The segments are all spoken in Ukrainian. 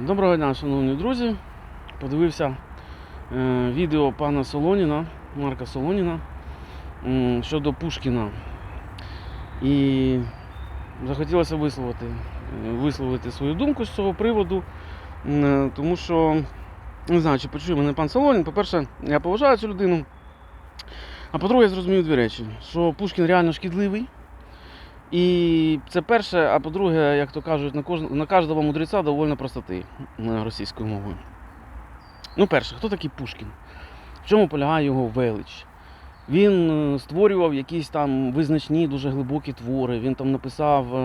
Доброго дня, шановні друзі. Подивився е, відео пана Солоніна, Марка Солоніна щодо Пушкіна. І захотілося висловити, е, висловити свою думку з цього приводу, е, тому що не знаю, чи почує мене пан Солонін. По-перше, я поважаю цю людину. А по-друге, я зрозумів дві речі: що Пушкін реально шкідливий. І це перше, а по-друге, як то кажуть, на кож... на кожного мудреця довольно простоти е, російською мовою. Ну, перше, хто такий Пушкін? В чому полягає його велич? Він е, створював якісь там визначні, дуже глибокі твори. Він там написав е,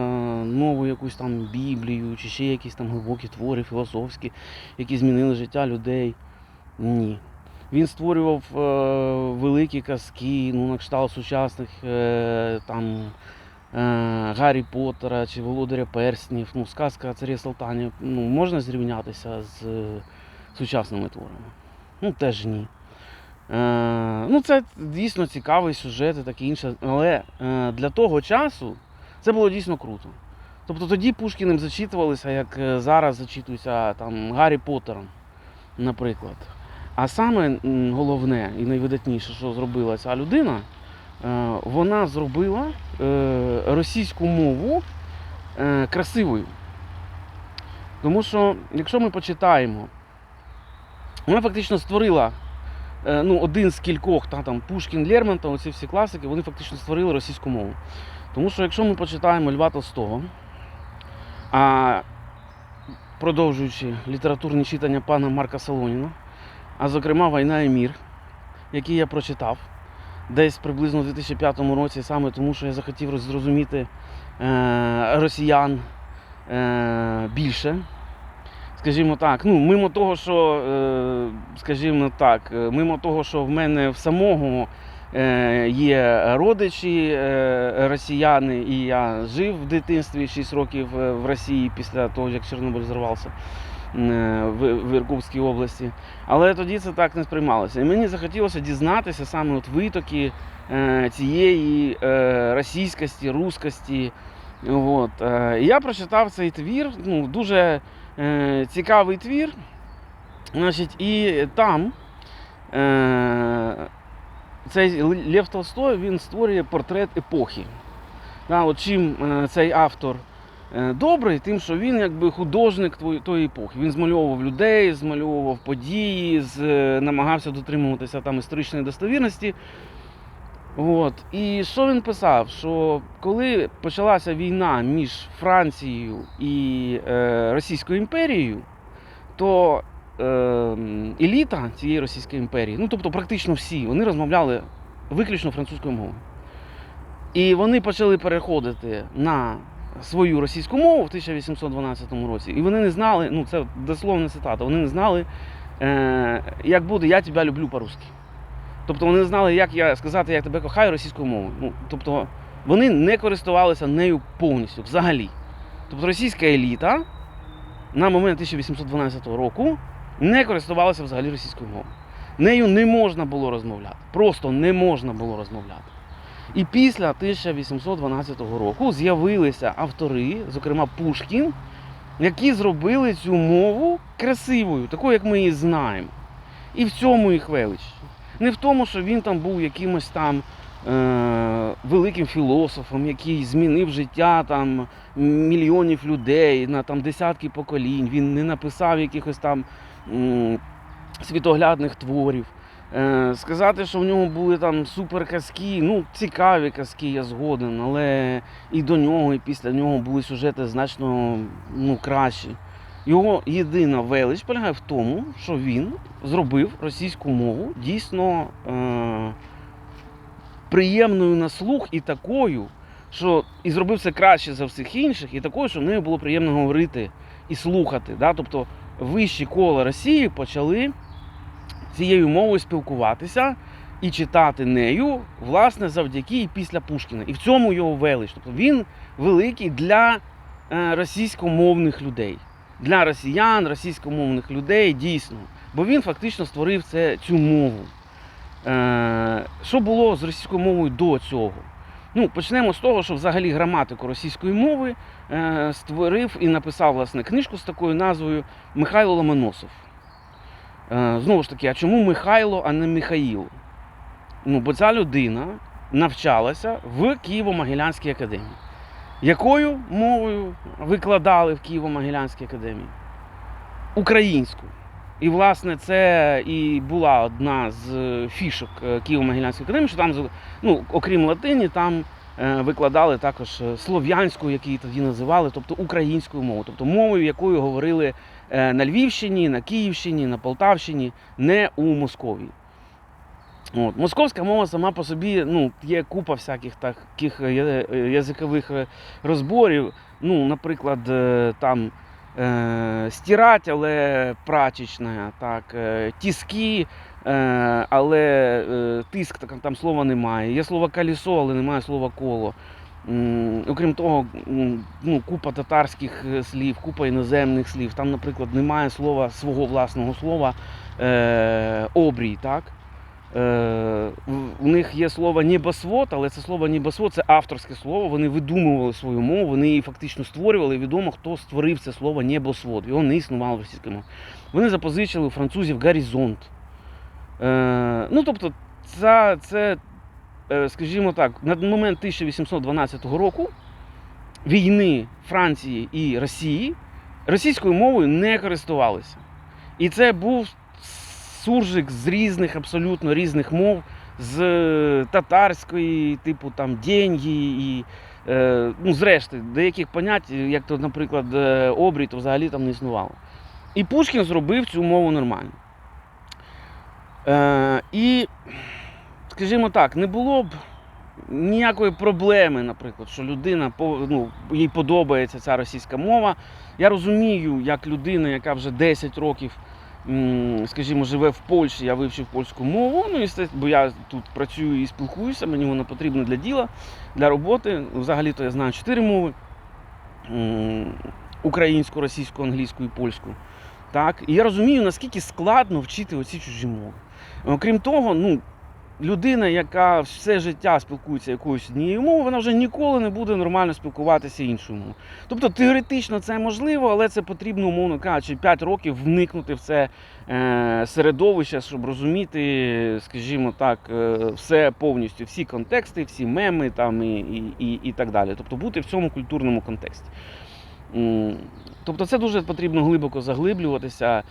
нову якусь там Біблію, чи ще якісь там глибокі твори філософські, які змінили життя людей. Ні. Він створював великі казки, ну, на кшталт сучасних там Гаррі Поттера чи Володаря Перснів, ну, сказка Царі Салтанів, ну, можна зрівнятися з е, сучасними творами? Ну, теж ні. Е, ну, це дійсно цікавий сюжет і таке інше, але е, для того часу це було дійсно круто. Тобто тоді Пушкіним зачитувалися, як е, зараз зачитуються там, Гаррі Поттером, наприклад. А саме головне і найвидатніше, що зробила ця людина, е, вона зробила е, російську мову е, красивою. Тому що, якщо ми почитаємо, вона фактично створила е, ну, один з кількох, та, там, Пушкін, Лермонтов, оці всі класики, вони фактично створили російську мову. Тому що якщо ми почитаємо Льва Толстого, а продовжуючи літературні читання пана Марка Солоніна, а зокрема Війна і мір, який я прочитав десь приблизно у 2005 році, саме тому, що я захотів зрозуміти е, росіян е, більше. Скажімо так, ну, мимо того, що, е, скажімо так, мимо того, що в мене в самого є родичі росіяни, і я жив в дитинстві 6 років в Росії після того, як Чорнобиль зірвався в, в Іркутській області. Але тоді це так не сприймалося. І мені захотілося дізнатися саме от витоки е, цієї е, російськості, рускості. От. Е, я прочитав цей твір, ну, дуже е, цікавий твір. Значить, і там е, цей Лев Толстой він створює портрет епохи. Да, от чим е, цей автор е, добрий, тим, що він якби художник тої епохи. Він змальовував людей, змальовував події, з, е, намагався дотримуватися там історичної достовірності. От. І що він писав? Що коли почалася війна між Францією і е, Російською імперією, то е, еліта цієї Російської імперії, ну тобто практично всі, вони розмовляли виключно французькою мовою. І вони почали переходити на свою російську мову в 1812 році. І вони не знали, ну це дословна цитата, вони не знали, е, як буде Я тебе люблю по-русски. Тобто вони не знали, як я сказати, я тебе кохаю російською мовою. Ну, тобто вони не користувалися нею повністю взагалі. Тобто російська еліта на момент 1812 року не користувалася взагалі російською мовою. Нею не можна було розмовляти. Просто не можна було розмовляти. І після 1812 року з'явилися автори, зокрема Пушкін, які зробили цю мову красивою, такою, як ми її знаємо. І в цьому їх велич. Не в тому, що він там був якимось там е, великим філософом, який змінив життя там мільйонів людей на там десятки поколінь. Він не написав якихось там м, світоглядних творів. Е, сказати, що в нього були там суперказки, ну цікаві казки, я згоден, але і до нього, і після нього були сюжети значно ну, кращі. Його єдина велич полягає в тому, що він зробив російську мову дійсно е- приємною на слух і такою, що і зробив це краще за всіх інших, і такою, що нею було приємно говорити і слухати. Да? Тобто вищі кола Росії почали цією мовою спілкуватися і читати нею, власне, завдяки і після Пушкіна. І в цьому його велич. Тобто він великий для е, російськомовних людей для росіян, російськомовних людей дійсно. Бо він фактично створив це, цю мову. Е, що було з російською мовою до цього? Ну, почнемо з того, що взагалі граматику російської мови е, створив і написав власне книжку з такою назвою Михайло Ломоносов. Е, Знову ж таки, а чому Михайло, а не Михаїл? Ну, бо ця людина навчалася в Києво-Могилянській академії. Якою мовою викладали в Києво-Могилянській академії? Українською. І, власне, це і була одна з фішок е, Києво-Могилянської академії, що там, ну, окрім латині, там викладали також е, слов'янську, як її тоді називали, тобто українською мовою, тобто мовою, якою говорили е, на Львівщині, на Київщині, на Полтавщині, не у Московії. От. Московська мова сама по собі ну, є купа всяких таких е, е, язикових е, розборів. Ну, наприклад, е, там е, стирать, але прачечна, так, е, тіски, е, але е, тиск там слова немає. Є слово колесо, але немає слова коло. Окрім того, ну, купа татарських е, слів, купа іноземних слів. Там, наприклад, немає слова свого власного слова е, обрій. Так? Е, у них є слово небосвод, але це слово небосвод це авторське слово. Вони видумували свою мову, вони її фактично створювали. Відомо, хто створив це слово небосвод. Його не існувало в російській. Вони запозичили у французів горизонт. Е, ну, тобто, це, це, е, скажімо так, на момент 1812 року війни Франції і Росії російською мовою не користувалися. І це був суржик з різних, абсолютно різних мов, з татарської, типу там деньги і. е, Ну, зрешти, деяких понять, як то, наприклад, е, обрій, то взагалі там не існувало. І Пушкін зробив цю мову нормально. Е, і, скажімо так, не було б ніякої проблеми, наприклад, що людина ну, їй подобається ця російська мова. Я розумію, як людина, яка вже 10 років, скажімо, живе в Польщі, я вивчив польську мову, ну, естественно, бо я тут працюю і спілкуюся, мені вона потрібна для діла, для роботи. Взагалі-то я знаю 4 мови: українську, російську, англійську і польську. Так? І я розумію, наскільки складно вчити оці чужі мови. Окрім того, ну, людина, яка все життя спілкується якоюсь однією мовою, вона вже ніколи не буде нормально спілкуватися іншою. Тобто теоретично це можливо, але це потрібно, умовно кажучи, 5 років вникнути в це е, середовище, щоб розуміти, скажімо так, е, все повністю, всі контексти, всі меми там і, і, і, і так далі. Тобто бути в цьому культурному контексті. Тобто це дуже потрібно глибоко заглиблюватися.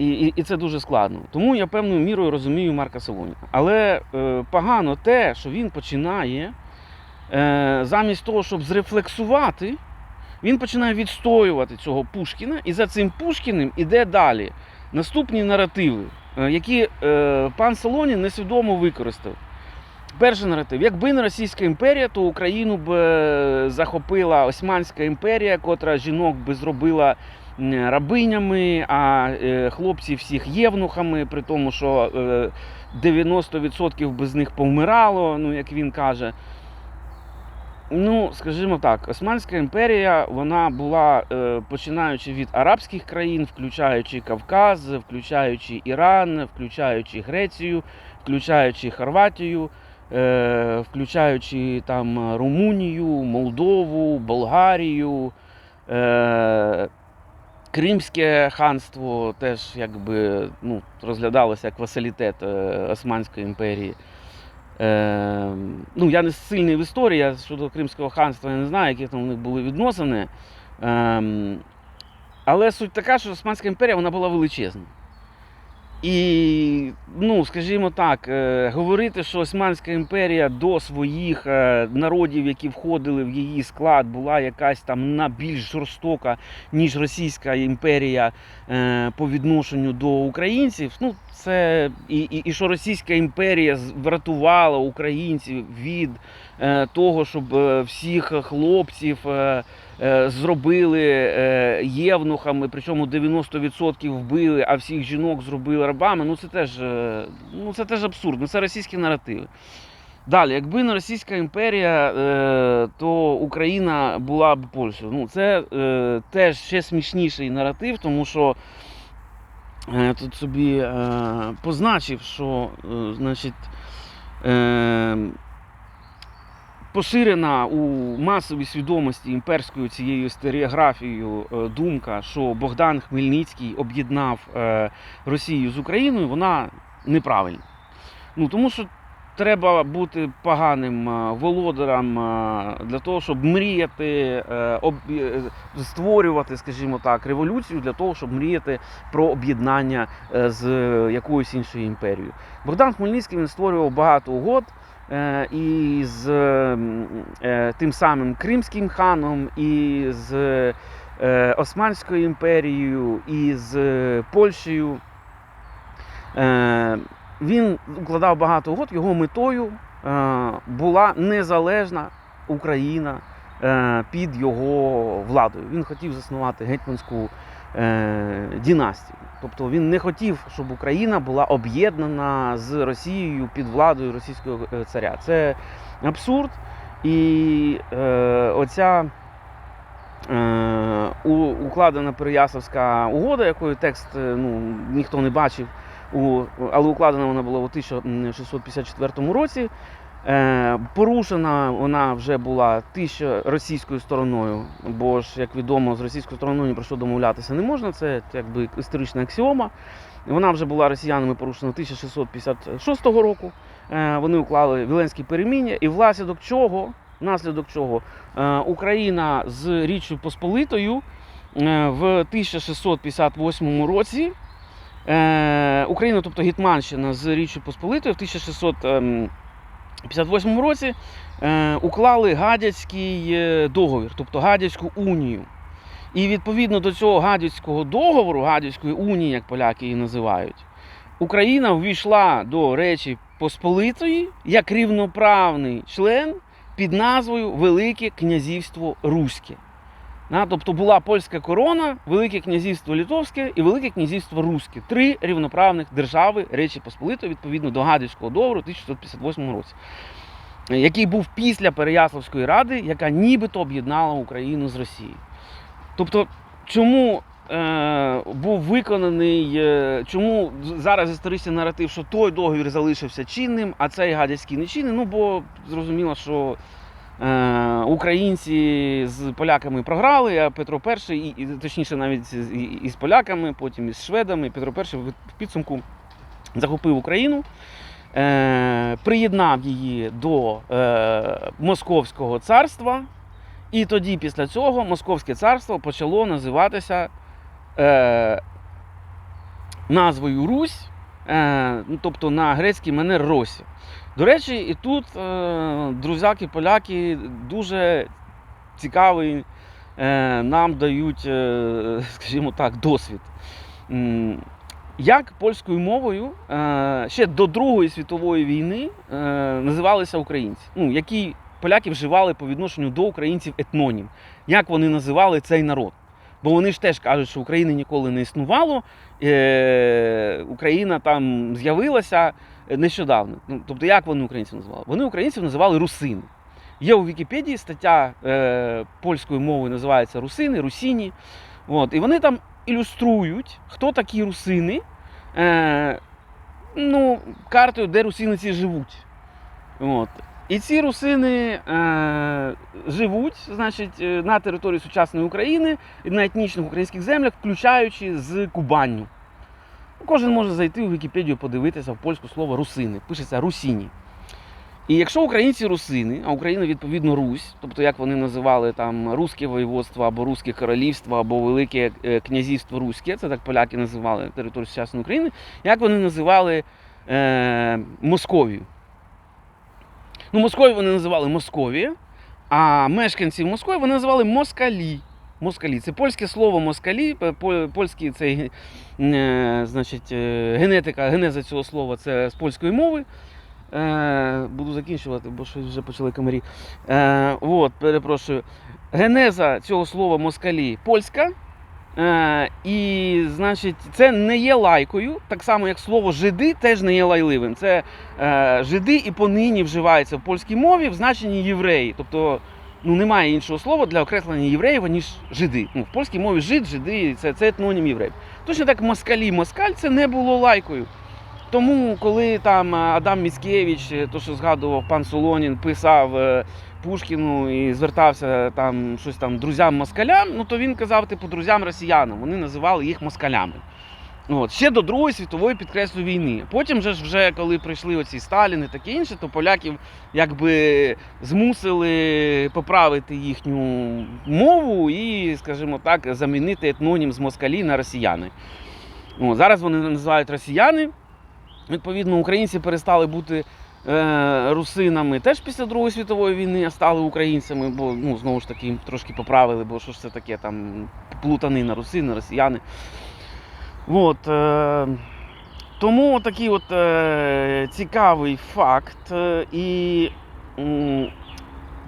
І, і, і це дуже складно. Тому я певною мірою розумію Марка Солоніна. Але е, погано те, що він починає, е, замість того, щоб зрефлексувати, він починає відстоювати цього Пушкіна, і за цим Пушкіним іде далі наступні наративи, е, які е, пан Солонін несвідомо використав. Перший наратив. Якби не Російська імперія, то Україну б е, захопила Османська імперія, котра жінок би зробила рабинями, а е, хлопців всіх євнухами, при тому, що е, 90% би з них повмирало, ну як він каже. Ну, скажімо так, Османська імперія вона була е, починаючи від арабських країн, включаючи Кавказ, включаючи Іран, включаючи Грецію, включаючи Хорватію, е, включаючи там Румунію, Молдову, Болгарію, е, Кримське ханство теж якби ну, розглядалося як васалітет е, Османської імперії. Е, ну, я не сильний в історії, я щодо Кримського ханства я не знаю, які там у них були відносини. Е, але суть така, що Османська імперія вона була величезна. І, ну, скажімо так, е, говорити, що Османська імперія до своїх е, народів, які входили в її склад, була якась там на більш жорстока, ніж Російська імперія е, по відношенню до українців. Ну, це і, і, і що Російська імперія врятувала українців від того, щоб всіх хлопців зробили е, євнухами, причому 90% вбили, а всіх жінок зробили рабами. Ну це теж, е, ну, це теж абсурдно. Це російські наративи. Далі, якби не Російська імперія, е, то Україна була б Польщею. Ну, це е, теж ще смішніший наратив, тому що е, тут собі е, позначив, що е, значить, е, поширена у масовій свідомості імперською цією стереографією е, думка, що Богдан Хмельницький об'єднав е, Росію з Україною, вона неправильна. Ну, тому що треба бути поганим е, володарем для того, щоб мріяти, створювати, скажімо так, революцію для того, щоб мріяти про об'єднання з якоюсь іншою імперією. Богдан Хмельницький він створював багато угод і з е, тим самим Кримським ханом, і з е, Османською імперією, і з е, Польщею. Е, Він укладав багато угод, його метою е, була незалежна Україна е, під його владою. Він хотів заснувати гетьманську е, династію. Тобто він не хотів, щоб Україна була об'єднана з Росією під владою російського е, царя. Це абсурд. І е, оця е, укладена Переяславська угода, якої текст е, ну, ніхто не бачив, у, але укладена вона була у 1654 році. Е, порушена вона вже була тисяча російською стороною, бо ж, як відомо, з російською стороною ні про що домовлятися не можна. Це якби історична аксіома. Вона вже була росіянами порушена 1656 року. Е, вони уклали Віленські переміння, і внаслідок чого, внаслідок чого е, Україна з Річчю Посполитою в 1658 році. Україна, тобто Гетманщина з Річчю Посполитою в 1658 році е, уклали Гадяцький е, договір, тобто Гадяцьку унію. І відповідно до цього Гадяцького договору, Гадяцької унії, як поляки її називають, Україна ввійшла до Речі Посполитої як рівноправний член під назвою Велике Князівство Руське. Тобто була польська корона, Велике князівство Литовське і Велике князівство Руське. Три рівноправних держави Речі Посполитої відповідно до Гадяцького договору 1658 році, який був після Переяславської ради, яка нібито об'єднала Україну з Росією. Тобто, чому е, був виконаний, е, чому зараз історичний наратив, що той договір залишився чинним, а цей гадяцький не чинний? Ну бо зрозуміло, що українці з поляками програли, а Петро І, і, точніше навіть з- і, і з поляками, потім із шведами, Петро І в підсумку захопив Україну. Е, приєднав її до е, Московського царства, і тоді, після цього, Московське царство почало називатися е, назвою Русь, е, ну, тобто на грецький манер Росі. До речі, і тут е, друзяки, поляки дуже цікавий е, нам дають, е, скажімо так, досвід. Як польською мовою ще до Другої світової війни називалися українці? Ну, які поляки вживали по відношенню до українців етнонім. Як вони називали цей народ? Бо вони ж теж кажуть, що України ніколи не існувало, Україна там з'явилася нещодавно. Ну, тобто, як вони українців називали? Вони українців називали русини. Є у Вікіпедії стаття е, польською мовою називається Русини, Русіні. От, і вони там ілюструють, хто такі русини, е, ну, картою, де русини ці живуть. От. І ці русини е, живуть значить, е, на території сучасної України на етнічних українських землях, включаючи з Кубанню. Кожен може зайти у Вікіпедію, подивитися в польську слово русини. Пишеться русіні. І якщо українці русини, а Україна відповідно Русь, тобто як вони називали там Руське воєводство або Руське королівство, або Велике е, князівство Руське, це так поляки називали територію сучасної України, як вони називали е, Московію. Ну, Московію вони називали Московія, а мешканців Москви вони називали Москалі. Москалі. Це польське слово москалі, польський цей, е, значить, е, генетика, генеза цього слова це з польської мови. Е, буду закінчувати, бо щось вже почали комарі. От, перепрошую. Генеза цього слова москалі польська. І, значить, це не є лайкою, так само як слово жиди теж не є лайливим. Це жиди і понині вживається в польській мові в значенні євреї. Тобто ну, немає іншого слова для окреслення євреїв, ніж жиди. Ну, в польській мові жид, жиди це, це етнонім євреїв. Точно так москалі, москаль це не було лайкою. Тому, коли там е, Адам Міцкевич, е, то що згадував пан Солонін, писав е, Пушкіну і звертався там щось там друзям-москалям, ну то він казав, типу, друзям-росіянам. Вони називали їх москалями. От, ще до Другої світової підкреслю війни. Потім же ж вже коли прийшли оці Сталіни і таке інше, то поляків якби змусили поправити їхню мову і, скажімо так, замінити етнонім з москалі на росіяни. От, зараз вони називають росіяни. Відповідно, українці перестали бути е, русинами теж після Другої світової війни, а стали українцями, бо ну, знову ж таки трошки поправили, бо що ж це таке, там плутанина, русини, росіяни. От, е, тому такий от е, цікавий факт. Е, і м,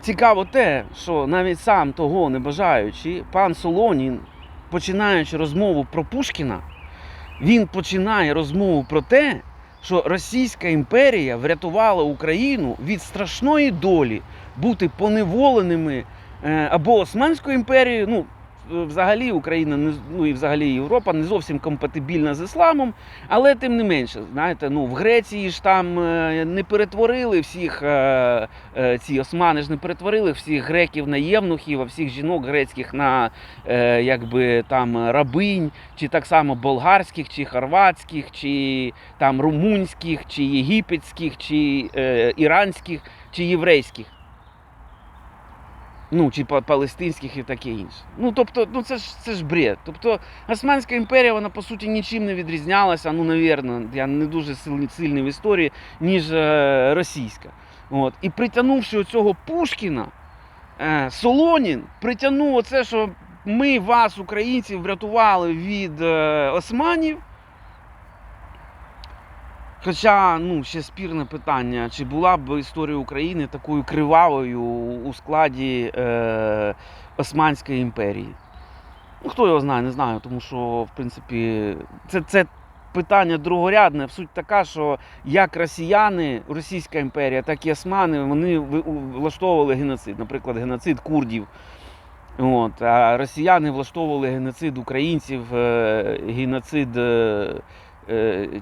цікаво те, що навіть сам того не бажаючи, пан Солонін, починаючи розмову про Пушкіна, він починає розмову про те, що Російська імперія врятувала Україну від страшної долі бути поневоленими е, або Османською імперією. Ну, е, взагалі Україна не ну і взагалі Європа не зовсім компатибільна з ісламом, але тим не менше, знаєте, ну в Греції ж там е, не перетворили всіх е, е, ці османи ж не перетворили всіх греків на євнухів, а всіх жінок грецьких на якби там рабинь, чи так само болгарських, чи хорватських, чи там румунських, чи єгипетських, чи іранських, чи єврейських. Ну, чи палестинських і таке інше. Ну, тобто, ну це ж це ж бред. Тобто, Османська імперія, вона по суті нічим не відрізнялася, ну, навірно, я не дуже сильний, в історії, ніж е, російська. От. І притягнувши оцього Пушкіна, е, Солонін притягнув оце, що ми вас, українців, врятували від е, османів. Хоча, ну, ще спірне питання, чи була б історія України такою кривавою у складі е, Османської імперії? Ну, хто його знає, не знаю, тому що, в принципі, це, це питання другорядне. Суть така, що як росіяни, Російська імперія, так і османи, вони влаштовували геноцид, наприклад, геноцид курдів. От, а росіяни влаштовували геноцид українців, е, геноцид е,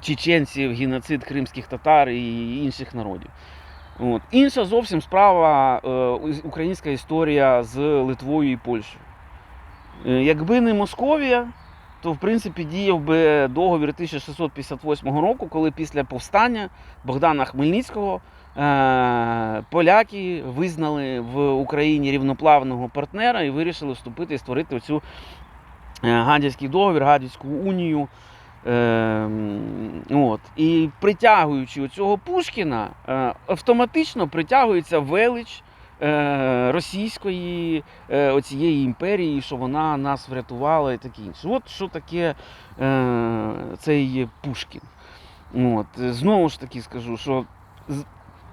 чеченців, геноцид кримських татар і інших народів. От. Інша зовсім справа е, українська історія з Литвою і Польщею. Е, Якби не Московія, то в принципі діяв би договір 1658 року, коли після повстання Богдана Хмельницького е, поляки визнали в Україні рівноплавного партнера і вирішили вступити і створити оцю е, Гадяцький договір, Гадяцьку унію. Е, от. І притягуючи цього Пушкіна, е, автоматично притягується велич е, російської е, оцієї імперії, що вона нас врятувала і таке інше. От що таке е, цей Пушкін. От. Знову ж таки скажу, що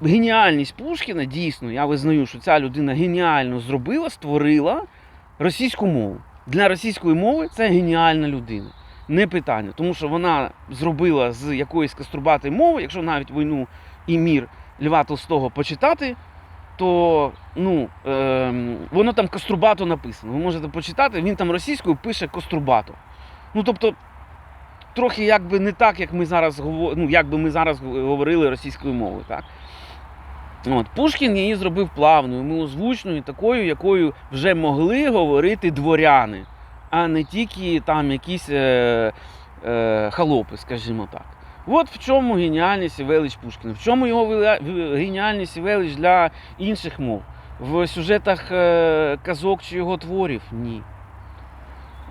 геніальність Пушкіна дійсно, я визнаю, що ця людина геніально зробила, створила російську мову. Для російської мови це геніальна людина. Не питання, тому що вона зробила з якоїсь каструбатої мови, якщо навіть війну і мір Льва Толстого почитати, то ну, ем, воно там каструбато написано. Ви можете почитати, він там російською пише кострубато. Ну, тобто, трохи якби не так, як ми зараз ну, як би ми зараз говорили російською мовою. Так? От, Пушкін її зробив плавною, милозвучною, такою, якою вже могли говорити дворяни, а не тільки там якісь е, е, халопи, скажімо так. От в чому геніальність і велич Пушкіна, в чому його геніальність і велич для інших мов. В сюжетах е, казок чи його творів ні.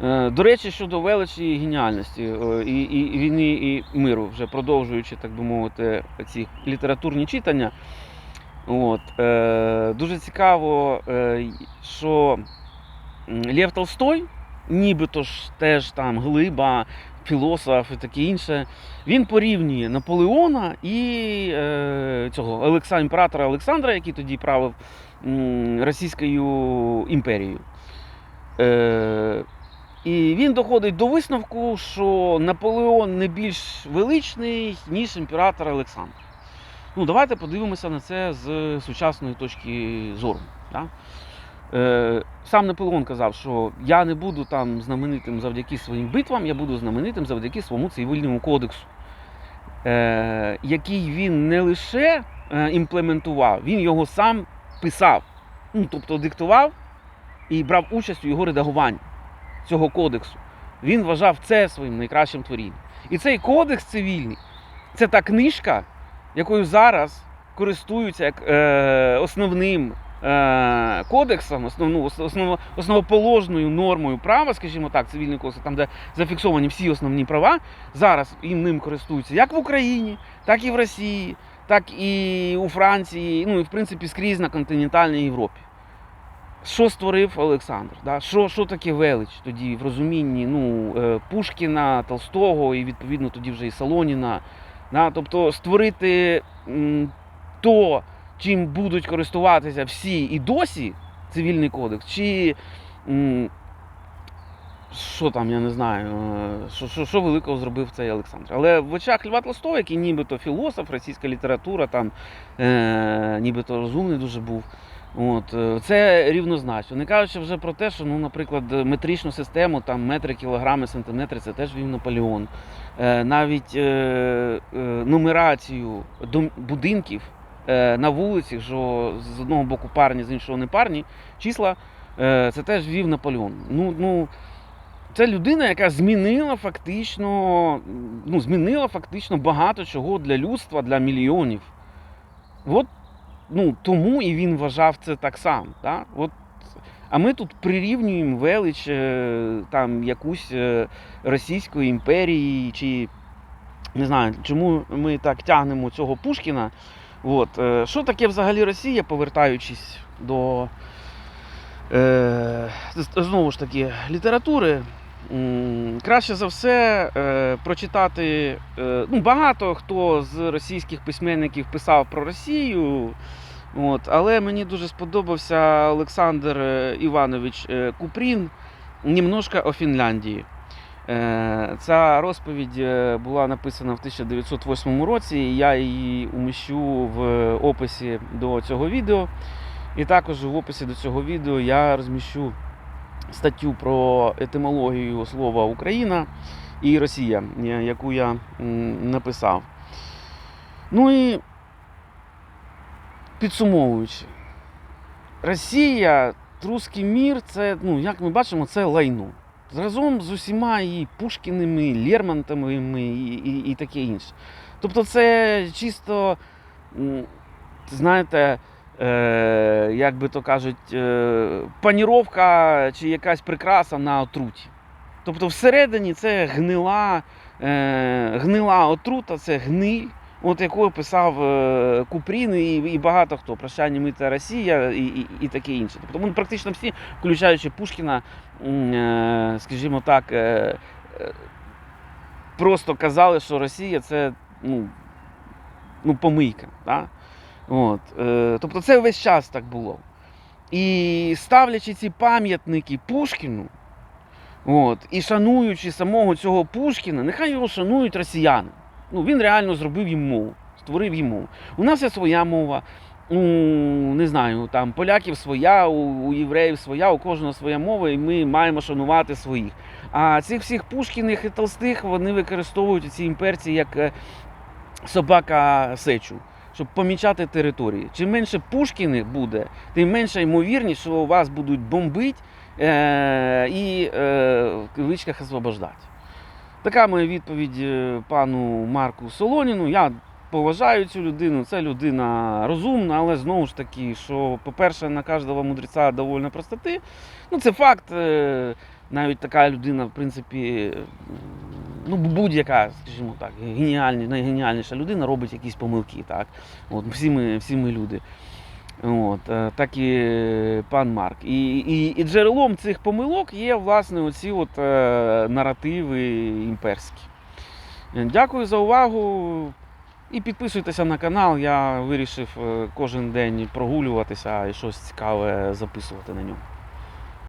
Е, До речі, щодо величі і геніальності е, і, і, війни і миру, вже продовжуючи, так би мовити, ці літературні читання. От, е, дуже цікаво, що Лев Толстой, нібито ж теж там глиба, філософ і таке інше, він порівнює Наполеона і е, цього Олекса, імператора Олександра, який тоді правив м, Російською імперією. Е, і він доходить до висновку, що Наполеон не більш величний, ніж імператор Олександр. Ну, давайте подивимося на це з сучасної точки зору. Да? Е, сам Наполеон казав, що я не буду там знаменитим завдяки своїм битвам, я буду знаменитим завдяки своєму цивільному кодексу, е, який він не лише е, імплементував, він його сам писав. ну, тобто диктував і брав участь у його редагуванні цього кодексу. Він вважав це своїм найкращим творінням. І цей кодекс цивільний це та книжка, якою зараз користуються як основним кодексом, основну, основ, основоположною нормою права, скажімо так, цивільний кодекс, там, де зафіксовані всі основні права, зараз їм ним користуються як в Україні, так і в Росії, так і у Франції, ну і в принципі скрізь на континентальній Європі. Що створив Олександр? Да? Що, що таке велич тоді в розумінні ну, е, Пушкіна, Толстого і відповідно тоді вже і Солоніна. Да? Тобто створити м, то, чим будуть користуватися всі і досі цивільний кодекс, чи що там, я не знаю, е, що, що, що великого зробив цей Олександр. Але в очах Льва Толстого, який нібито філософ, російська література, там е, нібито розумний дуже був. От, е, це рівнозначно. Не кажучи вже про те, що, ну, наприклад, метричну систему, там метри, кілограми, сантиметри, це теж вів Наполеон. Е, навіть е, е, нумерацію будинків на вулиці, що з одного боку парні, з іншого не парні, числа, е, це теж вів Наполеон. Ну, ну, це людина, яка змінила фактично, ну, змінила фактично багато чого для людства, для мільйонів. От ну, тому і він вважав це так само. Да? От, а ми тут прирівнюємо велич е, там, якусь е, Російської імперії, чи не знаю, чому ми так тягнемо цього Пушкіна. От, е, що таке взагалі Росія, повертаючись до е, знову ж таки літератури. Краще за все е, прочитати. Е, ну, багато хто з російських письменників писав про Росію. От, але мені дуже сподобався Олександр Іванович Купрін «Німножко о Фінляндії. Е, Ця розповідь е, була написана в 1908 році. і Я її уміщу в описі до цього відео. І також в описі до цього відео я розміщу статтю про етимологію слова Україна і Росія, е, яку я написав. Ну і підсумовуючи, Росія, Руський мір, це, ну, як ми бачимо, це лайно. Разом з усіма і Пушкіними, Лермонтовими і, і, і таке інше. Тобто це чисто, знаєте, е, як би то кажуть, е, паніровка чи якась прикраса на отруті. Тобто всередині це гнила, е, гнила отрута, це гниль, от якою писав е, Купрін і, і багато хто. Прощання мита Росія і, і, і таке інше. Тобто вони практично всі, включаючи Пушкіна, е, скажімо так, е, просто казали, що Росія це ну, ну, помийка. Да? От, тобто це весь час так було. І ставлячи ці пам'ятники Пушкіну, от, і шануючи самого цього Пушкіна, нехай його шанують росіяни. Ну, він реально зробив їм мову, створив їм мову. У нас є своя мова. У, не знаю, там поляків своя, у, у євреїв своя, у кожного своя мова, і ми маємо шанувати своїх. А цих всіх Пушкіних і Толстих вони використовують ці імперці як е, собака сечу, щоб помічати території. Чим менше Пушкіних буде, тим менша ймовірність, що вас будуть бомбити е- і е- в кавичках освобождати. Така моя відповідь е, пану Марку Солоніну. Я поважаю цю людину, це людина розумна, але знову ж таки, що, по-перше, на кожного мудреця довольно простоти. Ну, це факт. е, Навіть така людина, в принципі, ну, будь-яка, скажімо так, геніальні, найгеніальніша людина робить якісь помилки. Так? От, всі, ми, всі ми люди. От, е, так і пан Марк. І, і, і джерелом цих помилок є власне оці от, е, наративи імперські. Дякую за увагу. І підписуйтеся на канал. Я вирішив е, кожен день прогулюватися і щось цікаве записувати на ньому.